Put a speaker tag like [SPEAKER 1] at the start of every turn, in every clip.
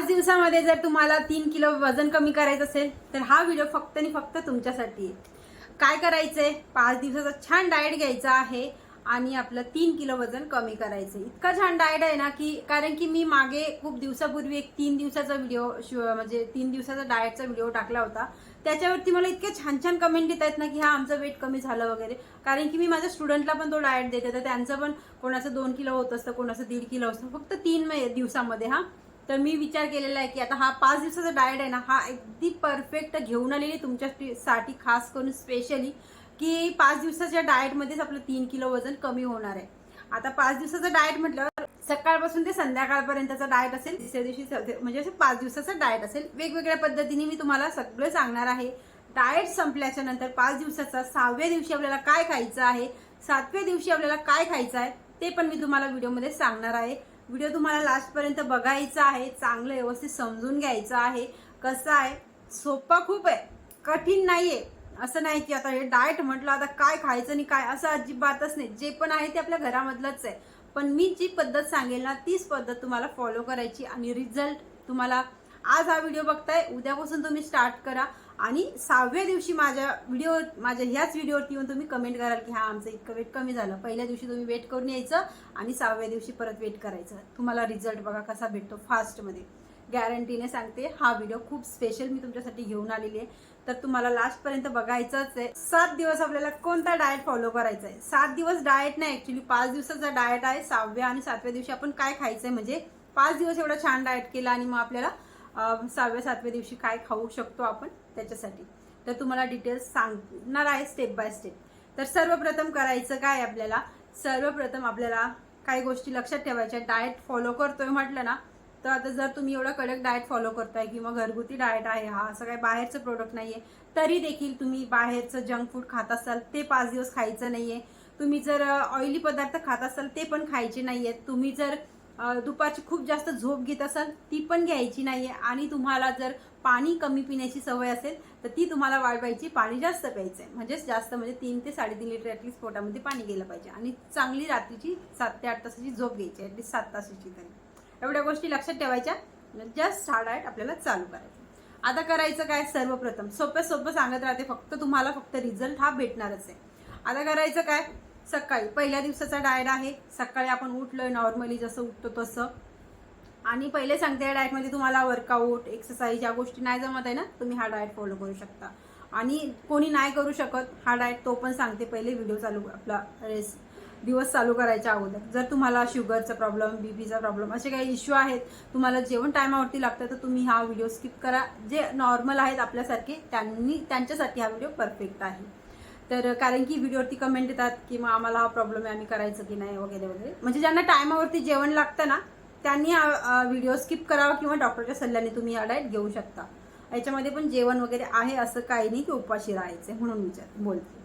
[SPEAKER 1] पाच दिवसामध्ये जर तुम्हाला तीन किलो वजन कमी करायचं असेल तर हा व्हिडिओ फक्त आणि फक्त तुमच्यासाठी आहे. काय करायचंय? पाच दिवसाचा छान डाएट घ्यायचा आहे आणि आपलं तीन किलो वजन कमी करायचं इतका छान डाएट आहे ना की कारण की मी मागे खूप दिवसापूर्वी एक तीन दिवसाचा व्हिडिओ म्हणजे तीन दिवसाचा डाएटचा व्हिडिओ टाकला होता. त्याच्यावरती मला इतके छान छान कमेंट येत आहेत ना की हा आमचं वेट कमी झालं वगैरे. कारण की मी माझ्या स्टुडंटला पण तो डाएट देते तर त्यांचं पण कोणाचं दोन किलो होत असतं कोणाचं दीड किलो असतं. फक्त तीन दिवसामध्ये हा. तर मी विचार केलेला आहे की आता हा पाच दिवसाचा डाएट आहे ना हा अगदी परफेक्ट घेऊन आलेली तुमच्यासाठी खास करून स्पेशली की पाच दिवसाच्या डाएटमध्येच आपलं तीन किलो वजन कमी होणार आहे. आता पाच दिवसाचं डाएट म्हटलं सकाळपासून ते संध्याकाळपर्यंतचा डाएट असेल तिसऱ्या दिवशी म्हणजे असं पाच दिवसाचा डाएट असेल वेगवेगळ्या पद्धतीने मी तुम्हाला सगळं सांगणार आहे. डाएट संपल्याच्या नंतर पाच दिवसाचा सहाव्या दिवशी आपल्याला काय खायचं आहे सातव्या दिवशी आपल्याला काय खायचं आहे ते पण मी तुम्हाला व्हिडिओमध्ये सांगणार आहे. व्हिडिओ तुम्हाला लास्टपर्यंत बघायचा आहे चांगलं व्यवस्थित समजून घ्यायचं आहे. कसं आहे? सोपा खूप आहे. कठीण नाही आहे असं नाही की आता हे डाएट म्हटलं आता काय खायचं आणि काय असं अजिबातच नाही. जे पण आहे ते आपल्या घरामधलंच आहे. पण मी जी पद्धत सांगेल ना तीच पद्धत तुम्हाला फॉलो करायची आणि रिझल्ट तुम्हाला आज हा व्हिडिओ बघताय. उद्यापासून तुम्ही स्टार्ट करा. आणि सहाव्या दिवशी माझ्या व्हिडिओ माझ्या ह्याच व्हिडिओवरती येऊन तुम्ही कमेंट कराल की हा आमचं इतकं वेट कमी झालं. पहिल्या दिवशी तुम्ही वेट करून यायचं आणि सहाव्या दिवशी परत वेट करायचं. तुम्हाला रिझल्ट बघा कसा भेटतो फास्टमध्ये गॅरंटीने सांगते हा व्हिडिओ खूप स्पेशल मी तुमच्यासाठी घेऊन आलेली आहे. तर तुम्हाला लास्टपर्यंत बघायचंच आहे. सात दिवस आपल्याला कोणता डाएट फॉलो करायचा आहे? सात दिवस डाएट नाही ऍक्च्युली पाच दिवसाचा डाएट आहे. सहाव्या आणि सातव्या दिवशी आपण काय खायचंय? म्हणजे पाच दिवस एवढा छान डाएट केला आणि मग आपल्याला सहाव्या सातव्या दिवशी काय खाऊ शकतो आपण? त्याच्यासाठी. तर तुम्हाला डिटेल्स सांगणार आहे स्टेप बाय स्टेप तर सर्वप्रथम करायचं काय आपल्याला? सर्वप्रथम आपल्याला काही गोष्टी लक्षात ठेवायच्या डाएट फॉलो करतोय म्हटलं ना तर आता जर तुम्ही एवढं कडक डाएट फॉलो करताय किंवा घरगुती डाएट आहे हा असं काही बाहेरचं प्रोडक्ट नाहीये तरी देखील तुम्ही बाहेरचं जंक फूड खात असाल ते पाच दिवस खायचं नाही आहे तुम्ही जर ऑइली पदार्थ खात असाल ते पण खायचे नाहीयेत तुम्ही जर दुपारची खूप जास्त झोप घेत असाल ती पण घ्यायची नाहीये. आणि तुम्हाला जर पाणी कमी पिण्याची सवय असेल तर ती तुम्हाला वाढवायची. पाणी जास्त प्यायचं आहे म्हणजेच जास्त म्हणजे तीन ते साडेतीन लिटर ॲटलीस्ट पोटामध्ये पाणी गेलं पाहिजे. आणि चांगली रात्रीची सात ते आठ तासाची झोप घ्यायची ॲटलीस्ट सात तासाची तरी. एवढ्या गोष्टी लक्षात ठेवायच्या. म्हणजे जस्ट हा आपल्याला चालू करायचं. आता करायचं काय? सर्वप्रथम सोपं सोपं सांगत राहते. फक्त तुम्हाला फक्त रिझल्ट हा भेटणारच आहे. आता करायचं काय? सकाळी. पहिल्या दिवसाचा डायट आहे. सकाळी आपण उठलोय नॉर्मली जसं उठतो तसं. आणि पहिले सांगते या डाएटमध्ये तुम्हाला वर्कआउट एक्सरसाइज या गोष्टी नाही जमत आहे ना तुम्ही हा डाएट फॉलो करू शकता. आणि कोणी नाही करू शकत हा डाएट तो पण सांगते पहिले व्हिडिओ चालू आपला रेस दिवस चालू करायच्या अगोदर. जर तुम्हाला शुगरचा प्रॉब्लेम बीपीचा प्रॉब्लेम असे काही इश्यू आहेत तुम्हाला जेवण टायमावरती लागतं तर तुम्ही हा व्हिडिओ स्किप करा. जे नॉर्मल आहेत आपल्यासारखे त्यांनी त्यांच्यासाठी हा व्हिडिओ परफेक्ट आहे. तर कारण की व्हिडिओवरती कमेंट येतात की मग आम्हाला हा प्रॉब्लेम आहे आम्ही करायचं की नाही वगैरे वगैरे. म्हणजे ज्यांना टायमावरती जेवण लागतं ना त्यांनी व्हिडिओ स्किप करावा किंवा डॉक्टरच्या सल्ल्याने तुम्ही हा डाएट घेऊ शकता. याच्यामध्ये पण जेवण वगैरे आहे असं काही नाही की उपाशी राहायचं म्हणून विचार बोलते.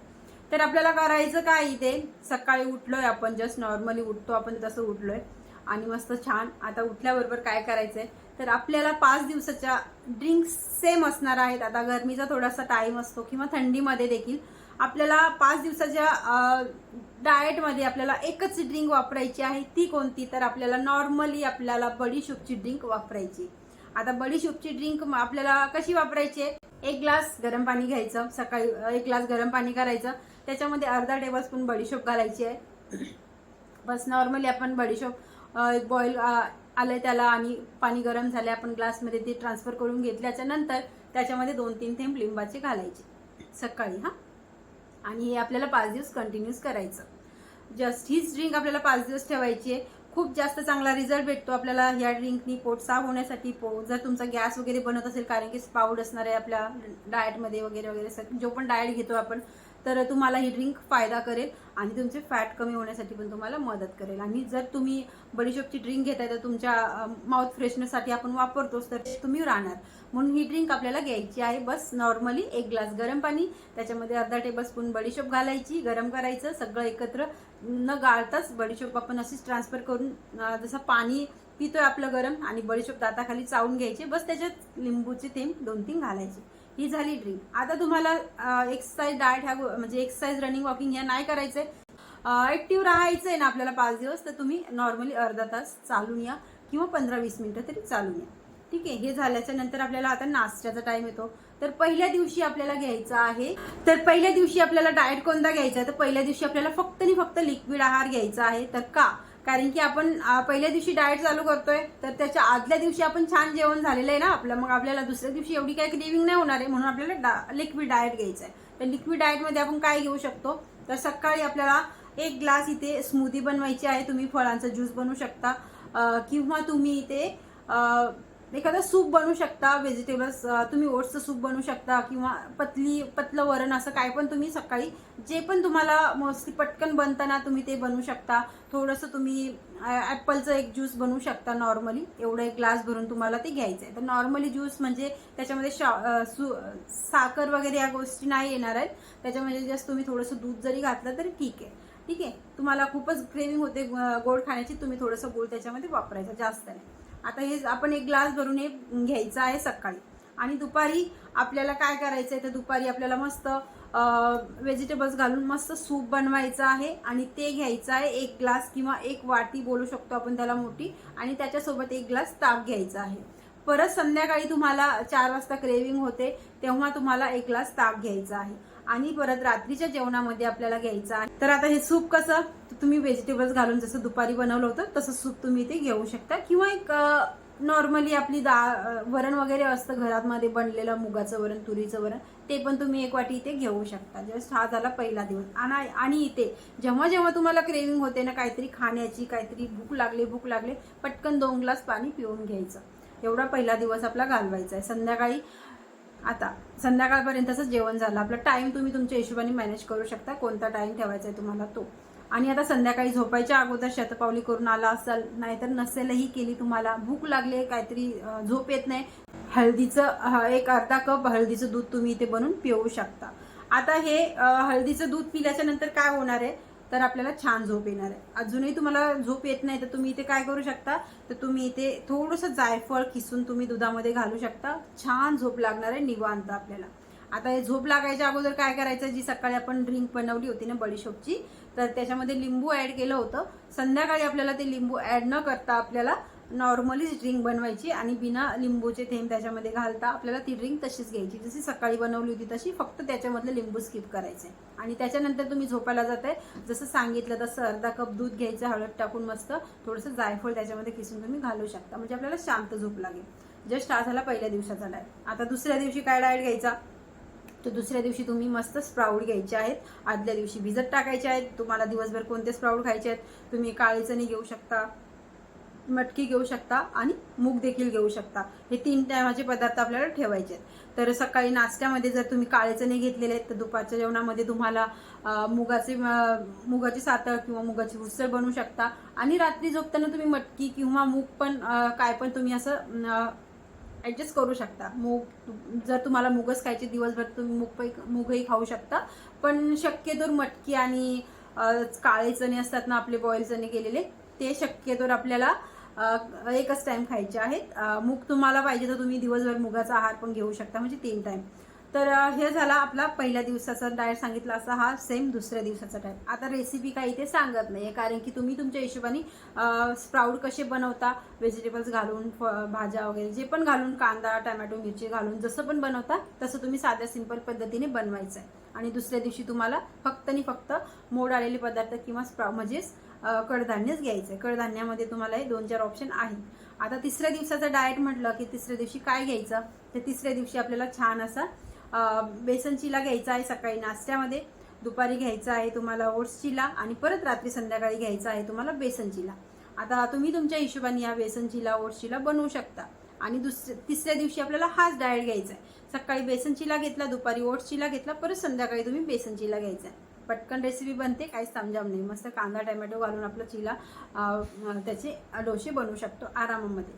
[SPEAKER 1] तर आपल्याला करायचं काय इथे? सकाळी उठलोय आपण जस्ट नॉर्मली उठतो आपण तसं उठलोय. आणि मस्त छान आता उठल्याबरोबर काय करायचं आहे तर आपल्याला पाच दिवसाच्या ड्रिंक्स सेम असणार आहेत. आता गरमीचा थोडासा टाईम असतो किंवा थंडीमध्ये देखील आपल्याला पाच दिवसाच्या डाएटमध्ये आपल्याला एकच ड्रिंक वापरायची आहे ती कोणती? तर आपल्याला नॉर्मली आपल्याला बडीशूपची ड्रिंक वापरायची. आता बडीशूपची ड्रिंक आपल्याला कशी वापरायची आहे? एक ग्लास गरम पाणी घ्यायचं सकाळी एक ग्लास गरम पाणी करायचं त्याच्यामध्ये अर्धा टेबल स्पून बडीशोप घालायची आहे. बस नॉर्मली आपण बडीशोप बॉईल आलं त्याला आणि पाणी गरम झाले आपण ग्लासमध्ये ते ट्रान्सफर करून घेतल्याच्या नंतर त्याच्यामध्ये दोन तीन थेंब लिंबाचे घालायचे सकाळी हां. आणि हे आपल्याला पाच दिवस कंटिन्यूस करायचं. जस्ट हीच ड्रिंक आपल्याला पाच दिवस ठेवायची आहे. खूप जास्त चांगला रिझल्ट भेटतो आपल्याला ह्या ड्रिंकनी पोट साफ होण्यासाठी पो जर तुमचा गॅस वगैरे बनत असेल कारण की पाऊड असणार आहे आपल्या डाएटमध्ये वगैरे वगैरे जो पण डाएट घेतो आपण तर तुम्हाला ही ड्रिंक फायदा करेल. आणि तुमचे फॅट कमी होण्यासाठी पण तुम्हाला मदत करेल. आणि जर तुम्ही बडीशोपची ड्रिंक घेताय तर तुमच्या माउथ फ्रेशनेससाठी आपण वापरतोच तर ते तुम्ही राहणार. म्हणून ही ड्रिंक आपल्याला घ्यायची आहे. बस नॉर्मली एक ग्लास गरम पाणी त्याच्यामध्ये अर्धा टेबलस्पून बडीशोप घालायची गरम करायचं सगळं एकत्र. न गाळताच बडीशोप आपण अशीच ट्रान्सफर करून जसं पाणी पितोय आपलं गरम आणि बडीशोप दाताखाली चावून घ्यायचे. बस त्याच्यात लिंबूचे थेंब दोन तीन घालायचे. ही झाली ड्रिंक आता तुम्हाला एक्सरसाइज डाएट ह्या म्हणजे एक्सरसाइज रनिंग वॉकिंग ह्या नाही करायचंय ऍक्टिव्ह राहायचंय ना आपल्याला पाच दिवस तर तुम्ही नॉर्मली अर्धा तास चालून या किंवा पंधरा वीस मिनिटं तरी चालून या. ठीक आहे? हे झाल्याच्यानंतर आपल्याला आता नाश्त्याचा टाइम येतो. तर पहिल्या दिवशी आपल्याला घ्यायचा आहे तर पहिल्या दिवशी आपल्याला डाएट कोणता घ्यायचा आहे? तर पहिल्या दिवशी आपल्याला फक्त आणि फक्त लिक्विड आहार घ्यायचा आहे. तर का? कारण की आपण पहिल्या दिवशी डाएट चालू करतोय तर त्याच्या आदल्या दिवशी आपण छान जेवण झालेलं आहे ना आपलं. मग आपल्याला दुसऱ्या दिवशी एवढी काही क्रेविंग नाही होणार आहे म्हणून आपल्याला डा लिक्विड डाएट घ्यायचं आहे तर लिक्विड डाएटमध्ये आपण काय घेऊ शकतो? तर सकाळी आपल्याला एक ग्लास इथे स्मूदी बनवायची आहे. तुम्ही फळांचा ज्यूस बनवू शकता. किंवा तुम्ही इथे एखादं सूप बनवू शकता व्हेजिटेबल्स तुम्ही ओट्सचं सूप बनवू शकता किंवा पतली पतलं वरण असं काय पण तुम्ही सकाळी जे पण तुम्हाला मोस्टली पटकन बनताना तुम्ही ते बनवू शकता. थोडंसं तुम्ही ॲपलचं एक ज्यूस बनवू शकता नॉर्मली एवढं एक ग्लास भरून तुम्हाला ते घ्यायचं आहे तर नॉर्मली ज्यूस म्हणजे त्याच्यामध्ये शा सु साखर वगैरे या गोष्टी नाही येणार आहेत. त्याच्यामध्ये जस्ट तुम्ही थोडंसं दूध जरी घातलं तरी ठीक आहे. ठीक आहे? तुम्हाला खूपच क्रेविंग होते गोड खाण्याची तुम्ही थोडंसं गोड त्याच्यामध्ये वापरायचं. जास्त नाही. आता हे आपण एक ग्लास भरून हे घ्यायचं आहे सकाळी. आणि दुपारी आपल्याला काय करायचं आहे तर दुपारी आपल्याला मस्त व्हेजिटेबल्स घालून मस्त सूप बनवायचं आहे आणि ते घ्यायचं आहे एक ग्लास किंवा एक वाटी बोलू शकतो आपण त्याला मोठी आणि त्याच्यासोबत एक ग्लास ताक घ्यायचा आहे. परत संध्याकाळी तुम्हाला चार वाजता क्रेविंग होते तेव्हा तुम्हाला एक ग्लास ताक घ्यायचा आहे. आणि परत रात्रीच्या जेवणामध्ये आपल्याला घ्यायचा आहे. तर आता हे सूप कसं तुम्ही व्हेजिटेबल्स घालून जसं दुपारी बनवलं होतं तसं सूप तुम्ही ते घेऊ शकता. किंवा एक नॉर्मली आपली दा वरण वगैरे असतं घरामध्ये बनलेलं मुगाचं वरण तुरीचं वरण ते पण तुम्ही एक वाटी इथे घेऊ शकता. जस्ट हा झाला पहिला दिवस. आणि आणि इथे जेव्हा जेव्हा तुम्हाला क्रेविंग होते ना काहीतरी खाण्याची काहीतरी भूक लागली भूक लागली पटकन दोन ग्लास पाणी पिऊन घ्यायचं. एवढा पहिला दिवस आपला घालवायचा आहे. संध्याकाळी आता संध्याकाळपर्यंतच जेवण झालं. आपला टाईम तुम्ही तुमच्या हिशोबाने मॅनेज करू शकता. कोणता टाईम ठेवायचा आहे तुम्हाला तो. आणि आता संध्याकाळी झोपायच्या अगोदर शतपावली करून आला असाल नाहीतर नसेलही केली तुम्हाला. भूक लागली आहे, काहीतरी झोप येत नाही. हळदीचं एक अर्धा कप हळदीचं दूध तुम्ही इथे बनवून पिऊ शकता. आता हे हळदीचं दूध पिल्याच्या नंतर काय होणार आहे? तर आपल्याला छान झोप येणार आहे. अजूनही तुम्हाला झोप येत नाही तर तुम्ही इथे काय करू शकता? तर तुम्ही इथे थोडंसं जायफळ किसून तुम्ही दुधामध्ये घालू शकता. छान झोप लागणार आहे निवांत आपल्याला. आता हे झोप लागायच्या अगोदर काय करायचं? जी सकाळी आपण ड्रिंक बनवली होती ना बडीशोपची तर त्याच्यामध्ये लिंबू ॲड केलं होतं. संध्याकाळी आपल्याला ते लिंबू ॲड न करता आपल्याला नॉर्मलीच ड्रिंक बनवायची आणि बिना लिंबूचे थेंब त्याच्यामध्ये घालता आपल्याला ती ड्रिंक तशीच घ्यायची. जशी सकाळी बनवली होती तशी फक्त त्याच्यामधले लिंबू स्किप करायचे. आणि त्याच्यानंतर तुम्ही झोपायला जाताय. जसं सांगितलं तसं अर्धा कप दूध घ्यायचं हळद टाकून मस्त थोडंसं जायफळ त्याच्यामध्ये किसून तुम्ही घालू शकता. म्हणजे आपल्याला शांत झोप लागेल. जस्ट हा झाला पहिल्या दिवसाचा डायट आता दुसऱ्या दिवशी काय डाएट घ्यायचा? तर दुसऱ्या दिवशी तुम्ही मस्त स्प्राऊड घ्यायचे आहेत. आदल्या दिवशी भिजत टाकायचे आहेत. तुम्हाला दिवसभर कोणते स्प्राऊड खायचे आहेत? तुम्ही काळे चणे घेऊ शकता. मटकी घेऊ शकता आणि मूग देखील घेऊ शकता. हे तीन टायमाचे पदार्थ आपल्याला ठेवायचे आहेत. तर सकाळी नाश्त्यामध्ये जर तुम्ही काळे चणे घेतलेले आहेत तर दुपारच्या जेवणामध्ये तुम्हाला मुगाचे मुगाची सातळ किंवा मुगाची उसळ बनवू शकता. आणि रात्री झोपताना तुम्ही मटकी किंवा मूग पण काय पण तुम्ही असं ॲडजस्ट करू शकता. मूग जर तुम्हाला मुगच खायचे दिवसभर तुम्ही मूग मूगही खाऊ शकता. पण शक्यतोर मटकी आणि काळे चणे असतात ना आपले बॉईल चणे केलेले ते शक्यतोर आपल्याला एकच टाइम खायचे आहेत. मूग तुम्हाला पाहिजे तर तुम्ही दिवसभर मुगाचा आहार पण घेऊ शकता म्हणजे तीन टाइम तर हे झाला आपला पहिल्या दिवसाचा डाएट सांगितला असा हा सेम दुसऱ्या दिवसाचा डाएट आता रेसिपी काही ते सांगत नाही कारण की तुम्ही तुमच्या हिशोबाने स्प्राऊड कसे बनवता व्हेजिटेबल्स घालून फ- भाज्या वगैरे जे पण घालून कांदा टमॅटो मिरची घालून जसं पण बनवता तसं तुम्ही साध्या सिंपल पद्धतीने बनवायचं आहे आणि दुसऱ्या दिवशी तुम्हाला फक्त आणि फक्त मोड आलेले पदार्थ किंवा स्प्रा म्हणजेच कडधान्यच घ्यायचं आहे कडधान्यामध्ये तुम्हाला हे दोन चार ऑप्शन आहेत. आता तिसऱ्या दिवसाचं डाएट म्हटलं की तिसऱ्या दिवशी काय घ्यायचं? तर तिसऱ्या दिवशी आपल्याला छान असा बेसन चिला घ्यायचा आहे सकाळी नाश्त्यामध्ये. दुपारी घ्यायचा आहे तुम्हाला ओट्स चिला आणि परत रात्री संध्याकाळी घ्यायचा आहे तुम्हाला बेसन चिला. आता तुम्ही तुमच्या हिशोबाने या बेसन चिला ओट्स चिला बनवू शकता. आणि दुसऱ्या तिसऱ्या दिवशी आपल्याला हाच डाएट घ्यायचा आहे. सकाळी बेसन चिला घेतला दुपारी ओट्स चिला घेतला परत संध्याकाळी तुम्ही बेसन चिला घ्यायचा आहे. पटकन रेसिपी बनते काहीच तामजाम नाही. मस्त कांदा टमॅटो घालून आपलं चिला त्याचे डोसे बनवू शकतो आरामामध्ये.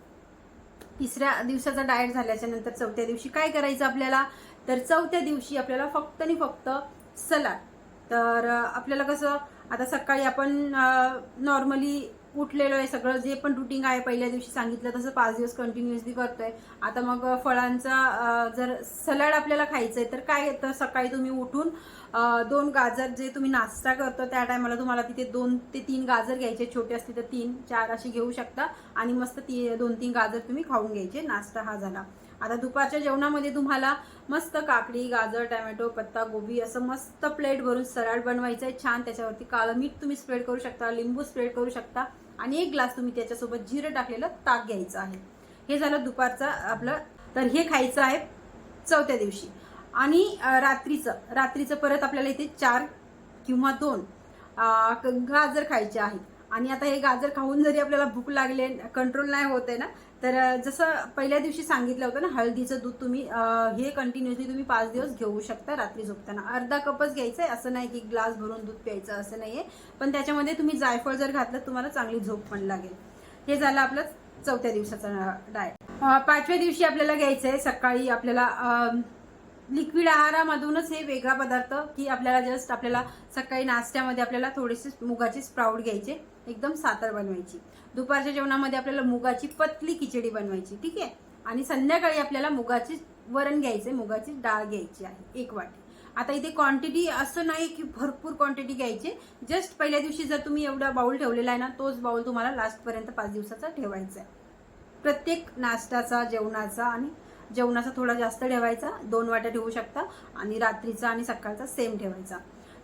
[SPEAKER 1] तिसऱ्या दिवसाचा डाएट झाल्याच्यानंतर चौथ्या दिवशी काय करायचं आपल्याला? तर चौथ्या दिवशी आपल्याला फक्त आणि फक्त सलाड तर आपल्याला कसं आता सकाळी आपण नॉर्मली उठलेलो आहे. सगळं जे पण रुटीन आहे पहिल्या दिवशी सांगितलं तसं पाच दिवस कंटिन्युअसली करतोय. आता मग फळांचा जर सलाड आपल्याला खायचं आहे तर काय तर सकाळी तुम्ही उठून दोन गाजर जे तुम्ही नाश्ता करतो त्या टायमाला तुम्हाला तिथे दोन ते तीन गाजर घ्यायचे. छोटे असतील तर तीन चार असे घेऊ शकता. आणि मस्त ती दोन तीन गाजर तुम्ही खाऊन घ्यायचे. नाश्ता हा झाला. आता दुपारच्या जेवणामध्ये तुम्हाला मस्त काकडी गाजर टॅमॅटो पत्ता गोबी असं मस्त प्लेट भरून सलाड बनवायचं आहे छान त्याच्यावरती काळं मीठ तुम्ही स्प्रेड करू शकता लिंबू स्प्रेड करू शकता आणि एक ग्लास तुम्ही त्याच्यासोबत जिरं टाकलेलं ताक घ्यायचं आहे. हे झालं दुपारचं आपलं तर हे खायचं आहे चौथ्या दिवशी. आणि रात्रीचं रात्रीचं परत आपल्याला इथे चार किंवा दोन गाजर खायचे आहेत. आणि आता हे गाजर खाऊन जरी आपल्याला भूक लागले कंट्रोल नाही होत आहे ना तर जसं पहिल्या दिवशी सांगितलं होतं ना हळदीचं दूध तुम्ही हे कंटिन्युअसली तुम्ही पाच दिवस घेऊ शकता रात्री झोपताना. अर्धा कपच घ्यायचं आहे असं नाही की ग्लास भरून दूध प्यायचं असं नाही आहे पण त्याच्यामध्ये तुम्ही जायफळ जर घातलं तुम्हाला चांगली झोप पण लागेल. हे झालं आपलं चौथ्या दिवसाचं डाएट पाचव्या दिवशी आपल्याला घ्यायचं आहे सकाळी आपल्याला लिक्विड आहारामधूनच हे वेगळा पदार्थ की आपल्याला जस्ट आपल्याला सकाळी नाश्त्यामध्ये आपल्याला थोडेसे मुगाचे स्प्राऊट घ्यायचे. एकदम सातर बनवायची. दुपारच्या जेवणामध्ये आपल्याला मुगाची पतली खिचडी बनवायची ठीक आहे? आणि संध्याकाळी आपल्याला मुगाची वरण घ्यायचे मुगाची डाळ घ्यायची आहे एक वाटी. आता इथे क्वांटिटी असं नाही की भरपूर क्वांटिटी घ्यायची. जस्ट पहिल्या दिवशी जर तुम्ही एवढा बाउल ठेवलेला आहे ना तोच बाउल तुम्हाला लास्टपर्यंत पाच दिवसाचा ठेवायचा आहे. प्रत्येक नाश्त्याचा जेवणाचा आणि जेवणाचा थोडा जास्त ठेवायचा दोन वाट्या ठेवू शकता आणि रात्रीचा आणि सकाळचा सेम ठेवायचा.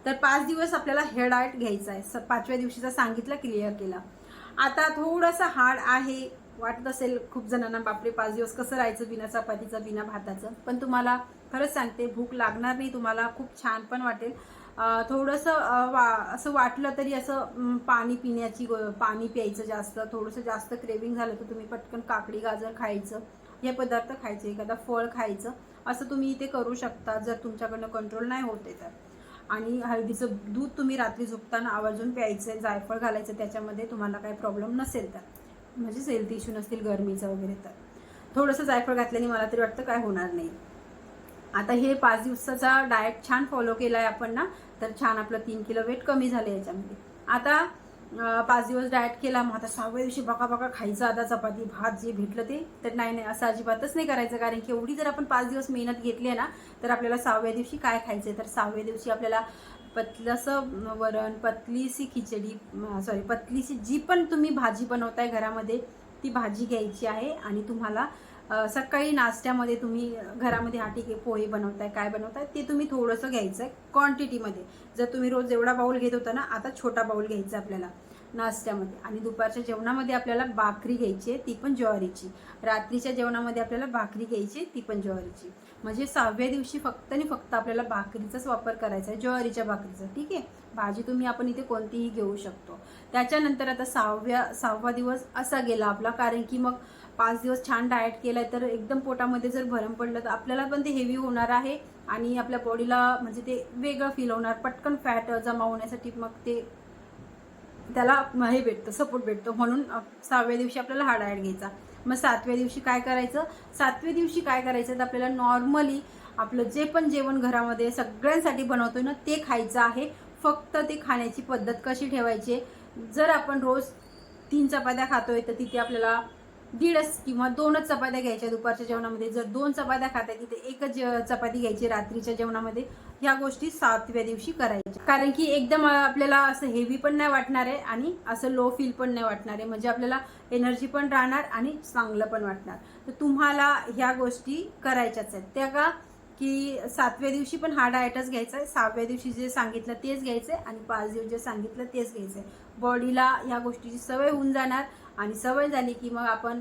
[SPEAKER 1] तर पाच दिवस आपल्याला हेअर डाएट घ्यायचा आहे. स- पाचव्या दिवशीचा सांगितलं क्लिअर केला. आता थोडासा हार्ड आहे. वाटत असेल खूप जणांना बापरे पाच दिवस कसं राहायचं बिना चपातीचं बिना भाताचं. पण तुम्हाला खरंच सांगते भूक लागणार नाही तुम्हाला खूप छान पण वाटेल. थोडंसं वा असं वाटलं तरी असं पाणी पिण्याची गो- पाणी प्यायचं जास्त थोडंसं जास्त क्रेविंग झालं तर तुम्ही पटकन काकडी गाजर खायचं. हे पदार्थ खायचे एखादा फळ खायचं. असं तुम्ही इथे करू शकता जर तुमच्याकडनं कंट्रोल नाही होते तर. आणि हळदीचं दूध तुम्ही रात्री झोपताना आवर्जून प्यायचं जायफळ घालायचं त्याच्यामध्ये तुम्हाला काही प्रॉब्लेम नसेल तर. म्हणजे हेल्थ इश्यू नसतील गरमीचा वगैरे तर. थोडंसं जायफळ घातल्याने मला तरी वाटतं काय होणार नाही. आता हे पाच दिवसाचा डाएट छान फॉलो केला आहे आपण ना तर छान आपलं तीन किलो वेट कमी झालं याच्यामध्ये. आता पाच दिवस डाएट केला. मग आता सहाव्या दिवशी बका बका खायचं आता चपाती भात जे भेटलं ते. तर नाही नाही असं अजिबातच नाही करायचं. कारण की एवढी जर आपण पाच दिवस मेहनत घेतली आहे ना तर आपल्याला सहाव्या दिवशी काय खायचं आहे तर सहाव्या दिवशी आपल्याला पतलंसं वरण पतलीशी खिचडी सॉरी पतलीसी जी पण तुम्ही भाजी बनवताय घरामध्ये ती भाजी घ्यायची आहे आणि तुम्हाला सकाळी नाश्त्यामध्ये तुम्ही घरामध्ये हा ठीक आहे पोहे बनवताय काय बनवताय ते तुम्ही थोडंसं घ्यायचं आहे क्वांटिटीमध्ये जर तुम्ही रोज एवढा बाऊल घेत होता ना आता छोटा बाऊल घ्यायचा आपल्याला नाश्त्यामध्ये. आणि दुपारच्या जेवणामध्ये आपल्याला भाकरी घ्यायची आहे ती पण ज्वारीची. रात्रीच्या जेवणामध्ये आपल्याला भाकरी घ्यायची आहे ती पण ज्वारीची. म्हणजे सहाव्या दिवशी फक्त आणि फक्त आपल्याला भाकरीचाच वापर करायचा आहे ज्वारीच्या भाकरीचा. ठीक आहे? भाजी तुम्ही आपण इथे कोणतीही घेऊ शकतो. त्याच्यानंतर आता सहाव्या सहावा दिवस असा गेला आपला कारण की मग पाच दिवस छान डाएट केलाय तर एकदम पोटामध्ये जर भरम पडलं तर आपल्याला पण ते हेवी होणार आहे आणि आपल्या बॉडीला म्हणजे ते वेगळं फील होणार. पटकन फॅट जमा होण्यासाठी मग ते त्याला हे भेटतं सपोर्ट भेटतो. म्हणून सहाव्या दिवशी आपल्याला हा डाएट घ्यायचा. मग सातव्या दिवशी काय करायचं? सातव्या दिवशी काय करायचं? तर आपल्याला नॉर्मली आपलं जे पण जेवण घरामध्ये सगळ्यांसाठी बनवतो ना ते खायचं आहे. फक्त ते खाण्याची पद्धत कशी ठेवायची? जर आपण रोज तीन चपात्या खातोय तर तिथे आपल्याला दीडच किंवा दोनच चपात्या घ्यायच्या दुपारच्या जेवणामध्ये. जर दोन चपात्या खाताय तिथे एकच चपाती घ्यायची रात्रीच्या जेवणामध्ये. ह्या गोष्टी सातव्या दिवशी करायच्या. कारण की एकदम आपल्याला असं हेवी पण नाही वाटणार आहे आणि असं लो फील पण नाही वाटणार आहे. म्हणजे आपल्याला एनर्जी पण राहणार आणि चांगलं पण वाटणार. तर तुम्हाला ह्या गोष्टी करायच्याच आहेत. त्या का? की सातव्या दिवशी पण हा डायटच घ्यायचा आहे. सहाव्या दिवशी जे सांगितलं तेच घ्यायचं आहे आणि पाच दिवस जे सांगितलं तेच घ्यायचं आहे बॉडीला ह्या गोष्टीची सवय होऊन जाणार. आणि सवय झाली की मग आपण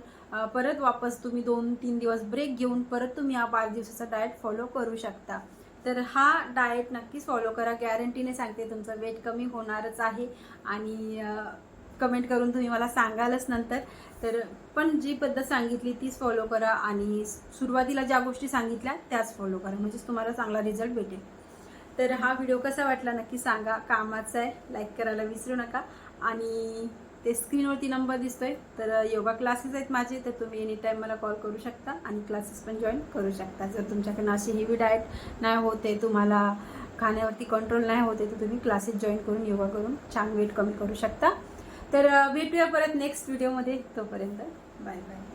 [SPEAKER 1] परत वापस तुम्ही दोन तीन दिवस ब्रेक घेऊन परत तुम्ही हा पाच दिवसाचा डाएट फॉलो करू शकता. तर हा डाएट नक्कीच फॉलो करा. गॅरंटीने सांगते तुमचं वेट कमी होणारच आहे. आणि कमेंट करून तुम्ही मला सांगालच नंतर. तर पण जी पद्धत सांगितली तीच फॉलो करा. आणि सुरुवातीला ज्या गोष्टी सांगितल्या त्याच फॉलो करा. म्हणजेच तुम्हाला चांगला रिझल्ट भेटेल. तर हा व्हिडिओ कसा वाटला नक्की सांगा. कामाचा आहे. लाईक करायला विसरू नका. आणि ते स्क्रीनवरती नंबर दिसतोय. तर योगा क्लासेस आहेत माझे तर तुम्ही एनी टाईम मला कॉल करू शकता आणि क्लासेस पण जॉईन करू शकता. जर तुमच्याकडनं अशी हेवी डाएट नाही होते तुम्हाला खाण्यावरती कंट्रोल नाही होते तर तुम्ही क्लासेस जॉईन करून योगा करून छान वेट कमी करू शकता. तर भेटूया परत नेक्स्ट व्हिडिओमध्ये तोपर्यंत बाय बाय